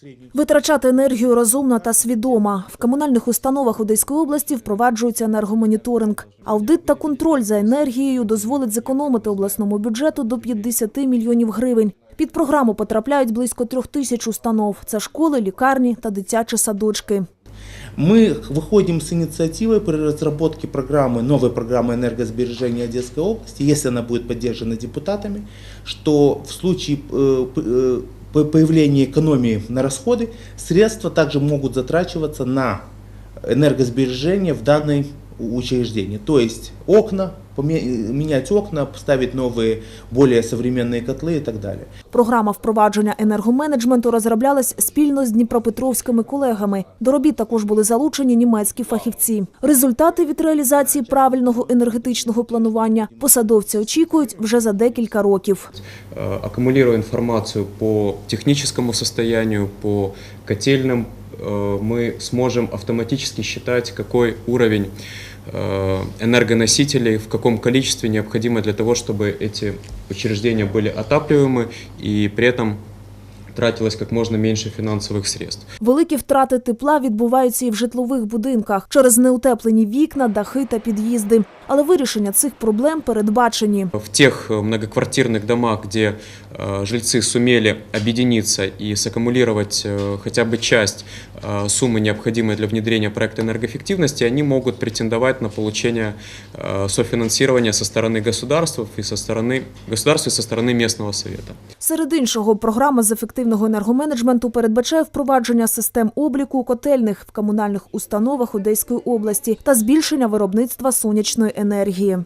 среднюю Витрачати енергію розумно та свідомо. В комунальних установах Одеської області впроваджується енергомоніторинг. Аудит та контроль за енергією дозволить зекономити обласному бюджету до 50 мільйонів гривень. Під програму потрапляють близько трьох тисяч установ. Це школи, лікарні та дитячі садочки. Мы выходим с инициативой при разработке программы, новой программы энергосбережения Одесской области, если она будет поддержана депутатами, что в случае э, п- э, по- появления экономии на расходы, средства также могут затрачиваться на энергосбережение в данной учреждении. То есть окна, поме- менять окна, ставить новые, более современные котлы и так далее. Програма впровадження енергоменеджменту розроблялась спільно з дніпропетровськими колегами. До робіт також були залучені німецькі фахівці. Результати від реалізації правильного енергетичного планування посадовці очікують вже за декілька років. э, аккумулируя информацию по техническому состоянию, по котельным, э, мы сможем автоматически считать, какой уровень э, энергоносителей, в каком количестве необходимо для того, чтобы эти учреждения были отапливаемы и при этом тратилось как можно меньше финансовых средств. Великі втрати тепла відбуваються і в житлових будинках через неутеплені вікна, дахи та під'їзди. Але вирішення цих проблем передбачені. В тех э, многоквартирных домах, где э, жильцы сумели объединиться и саккумулировать э, хотя бы часть э, суммы, необходимой для внедрения проекта энергоэффективности, они могут претендовать на получение э, софинансирования со стороны государств и со стороны государства и со стороны местного совета. Серед іншого, програма з ефективного енергоменеджменту передбачає впровадження систем обліку котельних в комунальних установах Одеської області та збільшення виробництва сонячної енергії.